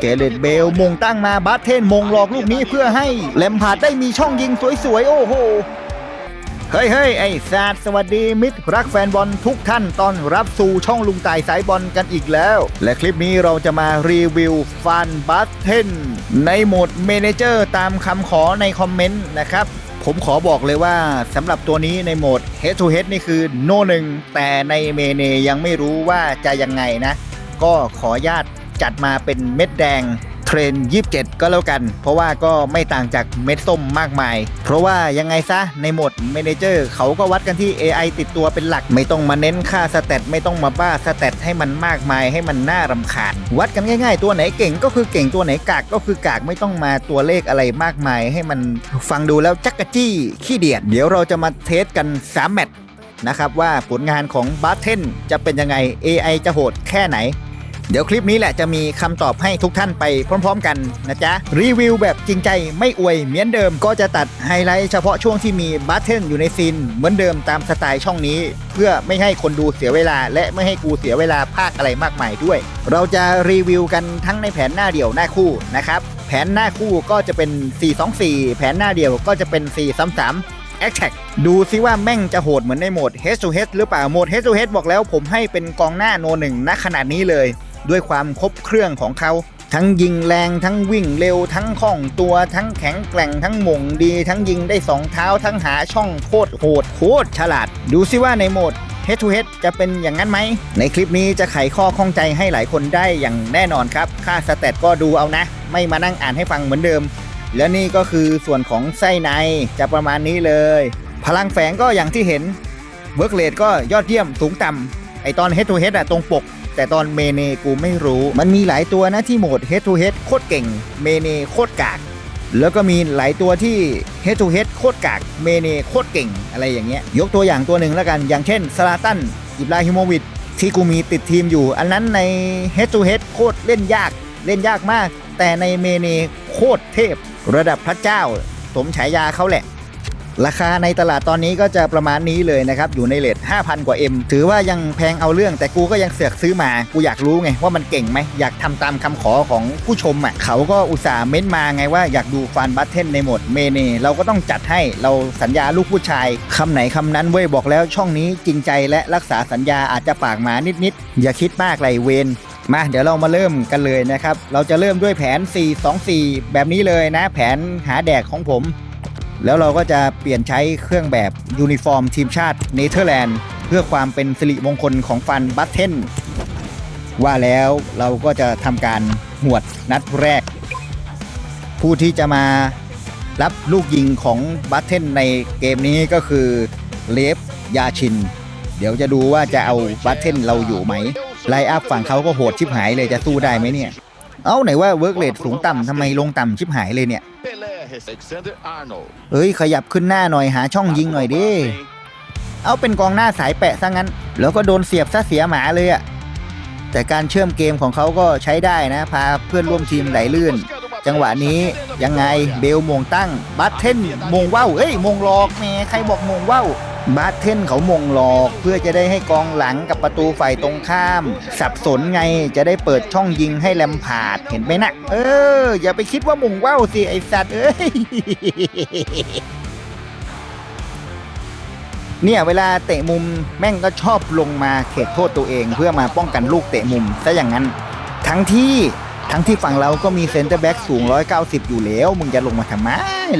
เกเรตเบลมงตั้งมาบาสเทนมงหลอกลูกนี้เพื่อให้แลมพาดได้มีช่องยิงสวยๆ โอ้โห เฮ้ยเฮ้ยไอ้ซาดสวัสดีมิตรรักแฟนบอลทุกท่านตอนรับสู่ช่องลุงตายสายบอลกันอีกแล้ว และคลิปนี้เราจะมารีวิวฟันบัตเทนในโหมดเมนเจอร์ตามคำขอในคอมเมนต์นะครับผมขอบอกเลยว่าสำหรับตัวนี้ในโหมด Head to Head นี่คือโน่หนึ่งแต่ในเมเนยังไม่รู้ว่าจะยังไงนะ ก็ขอญาต จัดมาเป็นเม็ดแดงเทรน 27 ก็แล้วกัน เพราะว่าก็ไม่ต่างจากเม็ดส้มมากมาย เพราะว่ายังไงซะในโหมดเมเนเจอร์เขาก็วัดกันที่ AI ติดตัวเป็นหลัก ไม่ต้องมาเน้นค่าสเตตไม่ต้องมาบ้าสเตตให้มันมากมายให้มันน่ารำคาญ วัดกันง่ายๆ ตัวไหนเก่งก็คือเก่งตัวไหนกากก็คือกากไม่ต้องมาตัวเลขอะไรมากมาย ให้มันฟังดูแล้วจักกะจี้ขี้เดียด เดี๋ยวเราจะมาเทสกัน3แมตช์นะครับว่าผลงานของบาร์เทนจะเป็นยังไง AI จะโหดแค่ไหน เดี๋ยวคลิปนี้แหละจะมีคำตอบให้ทุกท่านไปพร้อม ๆ กันนะจ๊ะ รีวิวแบบจริงใจไม่อวยเหมือนเดิมก็จะตัดไฮไลท์เฉพาะช่วงที่มีบัตเทนอยู่ในซีนเหมือนเดิมตามสไตล์ช่องนี้ เพื่อไม่ให้คนดูเสียเวลา และไม่ให้กูเสียเวลาภาคอะไรมากมายด้วย เราจะรีวิวกันทั้งในแผนหน้าเดี่ยวหน้าคู่นะครับแผนหน้าคู่ก็จะเป็น 424 แผนหน้าเดี่ยวก็จะเป็น 433แอคแท็กดูซิว่าแม่งจะโหดเหมือนในโหมด Head to Head หรือเปล่า โหมด Head to Head บอกแล้วผมให้เป็นกองหน้าโนหนึ่งณขนาดนี้เลย ด้วยความครบเครื่องของเขาทั้งยิงแรงทั้งวิ่งเร็วทั้งคล่องตัวทั้งแข็งแกร่งทั้งมงดี ทั้งยิงได้สองเท้าทั้งหาช่องโคตรโหดโคตรฉลาด ดูซิว่าในโหมด Head to Head จะเป็นอย่างนั้นไหม ในคลิปนี้จะไขข้อข้องใจให้หลายคนได้อย่างแน่นอนครับ ค่าสเตตก็ดูเอานะ ไม่มานั่งอ่านให้ฟังเหมือนเดิม และนี่ก็คือส่วนของไส้ในจะประมาณนี้เลย พลังแฝงก็อย่างที่เห็นเวิร์กเลดก็ยอดเยี่ยมสูงต่ำไอตอน Head to Head อะตรงปก แต่ตอนเมเนกูไม่รู้ มันมีหลายตัวนะที่โหมด Head to Head โคตรเก่ง เมเนโคตรกาก แล้วก็มีหลายตัวที่ Head to Head โคตรกาก เมเนโคตรเก่งอะไรอย่างเงี้ย ยกตัวอย่างตัวหนึ่งแล้วกัน อย่างเช่นซาลาตัน อิบราฮิโมวิชที่กูมีติดทีมอยู่ อันนั้นใน Head to Head โคตรเล่นยาก เล่นยากมาก แต่ในเมเนโคตรเทพ ระดับพระเจ้า สมฉายาเขาแหละ ราคาในตลาดตอนนี้ก็จะประมาณนี้เลยนะครับ อยู่ในเลท5,000 กว่า M ถือว่ายังแพงเอาเรื่อง แต่กูก็ยังเสือกซื้อมา กูอยากรู้ไงว่ามันเก่งไหม อยากทำตามคำขอของผู้ชมอะ เขาก็อุตส่าห์เม้นมาไงว่าอยากดูฟันบัตเทนในโหมดเมเนเราก็ต้องจัดให้ เราสัญญาลูกผู้ชายคำไหนคำนั้นเว้ยบอกแล้วช่องนี้จริงใจและรักษาสัญญาอาจจะปากหมานิดๆ อย่าคิดมากไรเวนมาเดี๋ยวเรามาเริ่มกันเลยนะครับ เราจะเริ่มด้วยแผน 4-2-4 แบบนี้เลยนะ แผนหาแดกของผม แล้วเราก็จะเปลี่ยนใช้เครื่องแบบยูนิฟอร์มทีมชาติเนเธอร์แลนด์เพื่อความเป็นสิริมงคลของฟันบัตเทนว่าแล้วเราก็จะทำการหวดนัดแรก ผู้ที่จะมารับลูกยิงของบัตเทนในเกมนี้ก็คือเลฟยาชิน เดี๋ยวจะดูว่าจะเอาบัตเทนเราอยู่ไหม ไลน์อัพฝั่งเขาก็โหดชิบหายเลยจะสู้ได้ไหมเนี่ย เอ้าไหนว่าเวิร์กเลทสูงต่ำทำไมลงต่ำชิบหายเลยเนี่ย เอ้ยขยับขึ้นหน้าหน่อยหาช่องยิงหน่อยดิเอาเป็นกองหน้าสายแปะซะงั้น แล้วก็โดนเสียบซะเสียหมาเลยอะแต่การเชื่อมเกมของเขาก็ใช้ได้นะ พาเพื่อนร่วมทีมไหลลื่น จังหวะนี้ยังไงเบลมงตั้งบัตเทนมงว่าวเอ้ยมงหลอกแหมใครบอกมงว่าว บัตเทนเขามงหลอกเพื่อจะได้ให้กองหลังกับประตูฝ่ายตรงข้าม สับสนไงจะได้เปิดช่องยิงให้แลมพาดเห็นไหมนะเออ อย่าไปคิดว่ามงว่าวสิไอสัตว์เอ้ยเนี่ยเวลาเตะมุมแม่งก็ชอบลงมาเขตโทษตัวเอง เพื่อมาป้องกันลูกเตะมุมซะอย่างนั้น ทั้งที่ทั้งที่ฝั่งเราก็มีเซนเตอร์แบ็กสูง 190 อยู่แล้ว มึงจะลงมาทำไม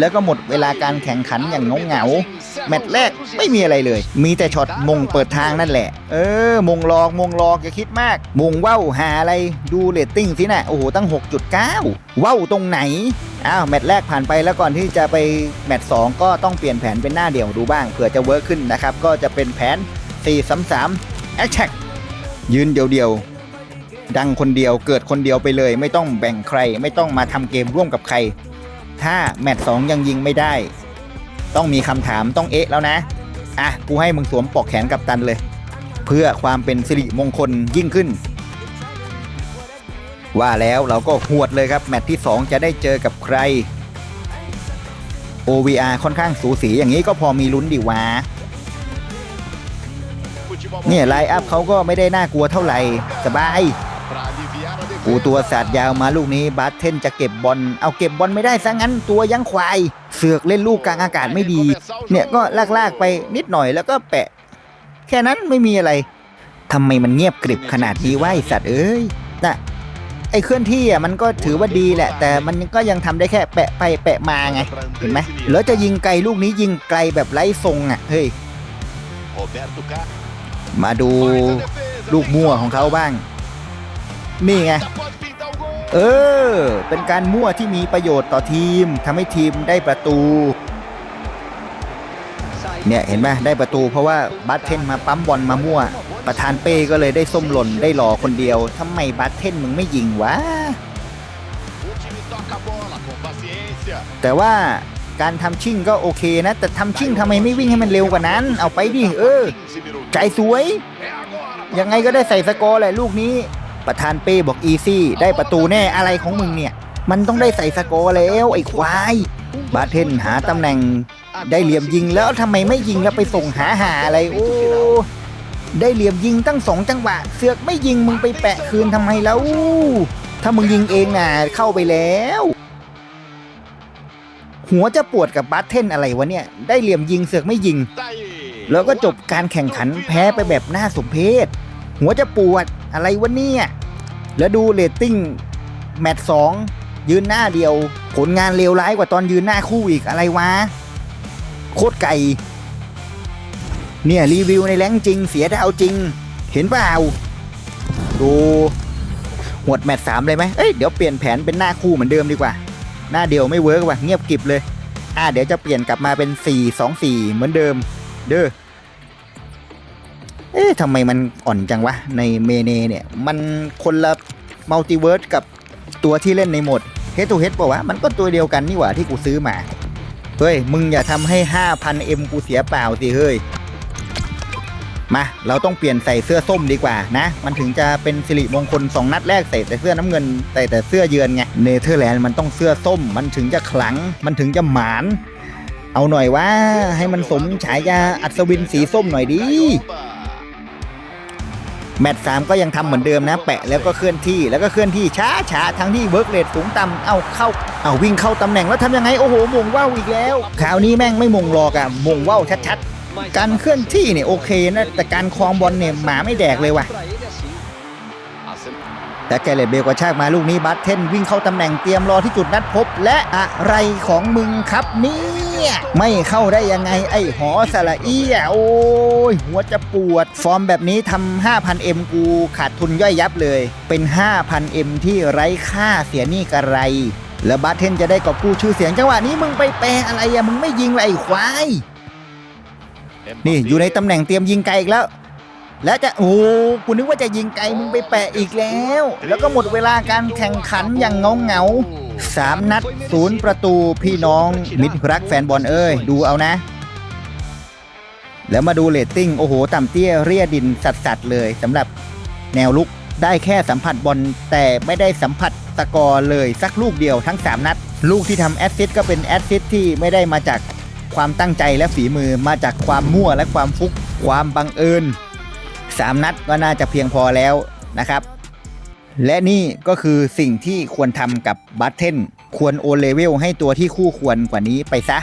แล้วก็หมดเวลาการแข่งขันอย่างเงาเงา แมตช์แรกไม่มีอะไรเลย มีแต่ช็อตมงเปิดทางนั่นแหละ เออ มงลอกมงลอกอย่าคิดมาก มงว่าวหาอะไรดูเรตติ้งสินะโอ้โหตั้ง 6.9 ว่าวตรงไหนอ้าวแมตช์แรกผ่านไปแล้วก่อนที่จะไปแมตช์2ก็ต้องเปลี่ยนแผนเป็นหน้าเดี่ยวดูบ้างเผื่อจะเวิร์คขึ้นนะครับก็จะเป็นแผน 4-3-3 Attack ยืนเดียวๆดังคนเดียวเกิดคนเดียวไปเลย ไม่ต้องแบ่งใคร ไม่ต้องมาทำเกมร่วมกับใคร ถ้าแมตช์2ยังยิงไม่ได้ ต้องมีคำถามต้องเอ๊ะแล้วนะ อะ กูให้มึงสวมปลอกแขนกับตันเลย เพื่อความเป็นสิริมงคลยิ่งขึ้น ว่าแล้วเราก็หวดเลยครับ แมตช์ที่ 2 จะได้เจอกับใคร OVR ค่อนข้างสูสีอย่างนี้ก็พอมีลุ้นดีวะเนี่ยไลน์อัพเขาก็ไม่ได้น่ากลัวเท่าไหร่ สบายกูตัวสาดยาวมาลูกนี้บาสเทนจะเก็บบอลเอาเก็บบอลไม่ได้ซะงั้นตัวยังควาย เสือกเล่นลูกกลางอากาศไม่ดี เนี่ยก็ลากๆไปนิดหน่อยแล้วก็แปะ แค่นั้นไม่มีอะไรทำไมมันเงียบกริบขนาดนี้วะไอสัตว์เอ้ยน่ะไอ้เคลื่อนที่อะมันก็ถือว่าดีแหละ แต่มันก็ยังทำได้แค่แปะไปแปะมาไง เห็นไหมแล้วจะยิงไกลลูกนี้ยิงไกลแบบไร้ทรงอะ เฮ้ย มาดูลูกมั่วของเขาบ้าง นี่ไง เออ เป็นการมั่วที่มีประโยชน์ต่อทีมทำให้ทีมได้ประตู เนี่ยเห็นไหมได้ประตูเพราะว่าบัตเทนมาปั๊มบอลมามั่ว ประธานเป้ก็เลยได้ส้มหล่นได้หล่อคนเดียวทำไมบัตเทนมึงไม่ยิงวะ แต่ว่าการทำชิ่งก็โอเคนะ แต่ทำชิ่งทำไมไม่วิ่งให้มันเร็วกว่านั้น เอาไปดิเออ ใจสวย ยังไงก็ได้ใส่สกอร์แหละลูกนี้ ประธานเป้บอกอีซี่ ได้ประตูแน่อะไรของมึงเนี่ย มันต้องได้ใส่สกอร์แล้ว ไอ้ควาย บาเทนหาตำแหน่ง ได้เหลี่ยมยิงแล้วทำไมไม่ยิงแล้วไปส่งหาหาอะไรโอ้ได้เหลี่ยมยิงตั้งสองจังหวะ เสือกไม่ยิงมึงไปแปะคืนทำไมแล้ว ถ้ามึงยิงเองน่ะเข้าไปแล้ว หัวจะปวดกับบาเทนอะไรวะเนี่ย ได้เหลี่ยมยิงเสือกไม่ยิง แล้วก็จบการแข่งขันแพ้ไปแบบน่าสมเพช หัวจะปวดอะไรวะเนี่ย แล้วดูเรตติ้งแมตช์สองยืนหน้าเดียว ผลงานเลวร้ายกว่าตอนยืนหน้าคู่อีกอะไรวะ โคตรไก่ เนี่ย รีวิวในแรงจริง เสียดาวจริง เห็นเปล่า ดูหวดแมตช์สามเลยไหมเอ้ยเดี๋ยวเปลี่ยนแผนเป็นหน้าคู่เหมือนเดิมดีกว่า หน้าเดียวไม่เวิร์กว่ะเงียบกิบเลย อ่าเดี๋ยวจะเปลี่ยนกลับมาเป็น 4 2 4 เหมือนเดิม เด้อ เอ๊ะทำไมมันอ่อนจังวะ ในเมเนเนี่ย มันคนละมัลติเวิร์สกับตัวที่เล่นในโหมด Head to Head ป่าวะ มันก็ตัวเดียวกันนี่หว่าที่กูซื้อมา เฮ้ย มึงอย่าทำให้ 5,000M กูเสียเปล่าสิเฮ้ย มา เราต้องเปลี่ยนใส่เสื้อส้มดีกว่านะ มันถึงจะเป็นสิริมงคล 2 นัดแรกใส่แต่เสื้อน้ำเงิน ใส่แต่เสื้อเยือนไง เนเธอร์แลนด์มันต้องเสื้อส้ม มันถึงจะขลัง มันถึงจะหมาน เอาหน่อยว่าให้มันสมฉายาอัศวินสีส้มหน่อยดิ แมตช์สามก็ยังทำเหมือนเดิมนะ แปะแล้วก็เคลื่อนที่แล้วก็เคลื่อนที่ช้าช้าทั้งที่เวิร์กเรทสูงต่ำเอาเข้าเอาวิ่งเข้าตำแหน่งแล้วทำยังไงโอ้โหมงว่าวอีกแล้วคราวนี้แม่งไม่มงรอกอะมงว่าวชัดๆ การเคลื่อนที่เนี่ยโอเคนะแต่การคลองบอลเนี่ยหมาไม่แดกเลยว่ะแต่แกเลตเบลกระชากมาลูกนี้บัตเทนวิ่งเข้าตำแหน่งเตรียมรอที่จุดนัดพบ และอะไรของมึงครับนี้ เนี่ย ไม่เข้าได้ยังไงไอ้หอสระเอียโอ้ยหัวจะปวด ฟอร์มแบบนี้ทำ 5,000M กูขาดทุนย่อยยับเลย เป็น 5,000M ที่ไร้ค่าเสียหนี้กระไร แล้วบัตเทนจะได้กอบกู้ชื่อเสียงจังหวะนี้มึงไปแปลอะไรอะมึงไม่ยิงเลยไอ้ควายนี่อยู่ในตำแหน่งเตรียมยิงไกลอีกแล้ว และจะโอ้กูนึกว่าจะยิงไกลมึงไปแปะอีกแล้ว แล้วก็หมดเวลาการแข่งขันอย่างเงาเงา ๆสามนัดศูนย์ประตูพี่น้องมิตรรักแฟนบอลเอ้ย ดูเอานะ แล้วมาดูเรตติ้ง โอ้โห ต่ำเตี้ยเรียดินสัดๆเลยสำหรับแนวลุกได้แค่สัมผัสบอลแต่ไม่ได้สัมผัสสกอร์เลยสักลูกเดียวทั้ง 3 นัด ลูกที่ทำแอสซิสต์ก็เป็นแอสซิสต์ที่ไม่ได้มาจากความตั้งใจและฝีมือมาจากความมั่วและความฟุก ความบังเอิญ 3 นัดก็น่าจะเพียงพอแล้วนะครับ และนี่ก็คือสิ่งที่ควรทำกับบัตเทนควรโอเลเวลให้ตัวที่คู่ควรกว่านี้ไปซะ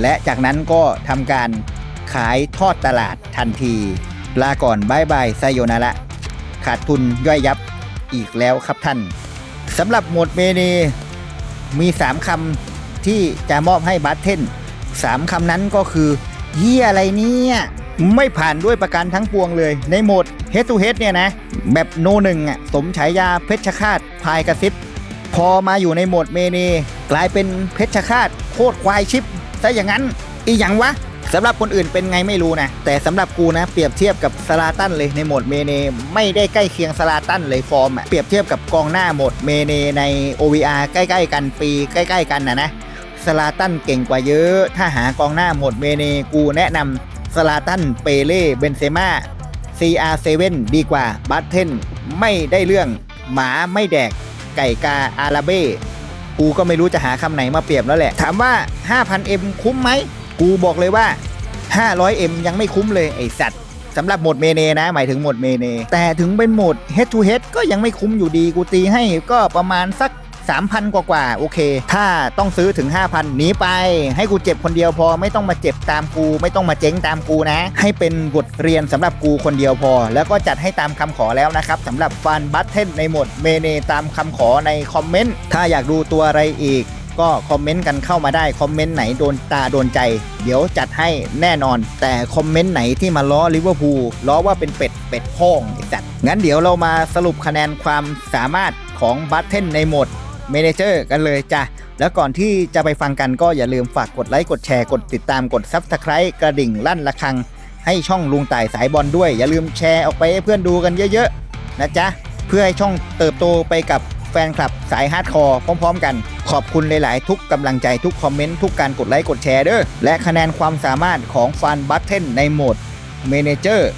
และจากนั้นก็ทำการขายทอดตลาดทันที ลาก่อนบายบายไซโยนาระขาดทุนย่อยยับอีกแล้วครับท่านสำหรับหมวดเมเนมี 3คำที่จะมอบให้บัตเทน3คำนั้นก็คือ เยี่ยอะไรเนี่ย ไม่ผ่านด้วยประกันทั้งปวงเลยในโหมด Head to Head เนี่ยนะแบบโนหนึ่งอะสมฉายาเพชรฆาตพายกระซิบ พอมาอยู่ในโหมดเมเนกลายเป็นเพชรฆาตโคตรควายชิปซะอย่างนั้นอีหยังวะสำหรับคนอื่นเป็นไงไม่รู้นะ แต่สำหรับกูนะ เปรียบเทียบกับสลาตันเลยในโหมดเมเน ไม่ได้ใกล้เคียงสลาตันเลยฟอร์มอะเปรียบเทียบกับกองหน้าโหมดเมเนใน OVR ใกล้ๆกันปีใกล้ ๆ กันนะนะสลาตันเก่งกว่าเยอะ ถ้าหากองหน้าโหมดเมเนกูแนะนำสลาตันเปเล่เบนเซม่า CR7 ดีกว่าบัตเทนไม่ได้เรื่อง หมาไม่แดก ไก่กาอาราเบ้กูก็ไม่รู้จะหาคำไหนมาเปรียบแล้วแหละ ถามว่า 5,000M คุ้มไหม กูบอกเลยว่า 500M ยังไม่คุ้มเลยไอสัตว์สำหรับโหมดเมเนนะ หมายถึงโหมดเมเนแต่ถึงเป็นโหมด head to head ก็ยังไม่คุ้มอยู่ดีกูตีให้ก็ประมาณสัก 3,000 กว่ากว่าโอเค ถ้าต้องซื้อถึง 5,000หนีไป ให้กูเจ็บคนเดียวพอไม่ต้องมาเจ็บตามกู ไม่ต้องมาเจ๊งตามกูนะ ให้เป็นบทเรียนสำหรับกูคนเดียวพอ แล้วก็จัดให้ตามคำขอแล้วนะครับสำหรับฟันบัตเทนในโหมดเมเนตามคำขอในคอมเมนต์ถ้าอยากดูตัวอะไรอีกก็คอมเมนต์กันเข้ามาได้ คอมเมนต์ไหนโดนตาโดนใจ เดี๋ยวจัดให้แน่นอน แต่คอมเมนต์ไหนที่มาล้อลิเวอร์พูลล้อว่าเป็นเป็ดเป็ดพ้องไอ้สัตว์งั้นเดี๋ยวเรามาสรุปคะแนนความสามารถของบัตเทนในโหมด เมเนเจอร์กันเลยจ้ะ แล้วก่อนที่จะไปฟังกันก็อย่าลืมฝากกดไลค์กดแชร์กดติดตามกด Subscribe กระดิ่งลั่นระฆัง ให้ช่องลุงต่ายสายบอลด้วย อย่าลืมแชร์ออกไปให้เพื่อนดูกันเยอะๆ นะจ๊ะ เพื่อให้ช่องเติบโตไปกับแฟนคลับสายฮาร์ดคอร์พร้อมๆ กัน ขอบคุณหลายๆ ทุกกำลังใจทุกคอมเมนต์ทุกการกดไลค์กดแชร์เด้อและคะแนนความสามารถของฟันบัตเทนในโหมดเมเนเจอร์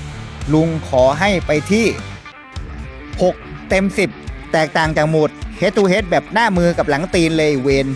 ลุงขอให้ไปที่ 6 เต็ม 10 แตกต่างจากโหมด head to head แบบหน้ามือกับหลังตีนเลยเวน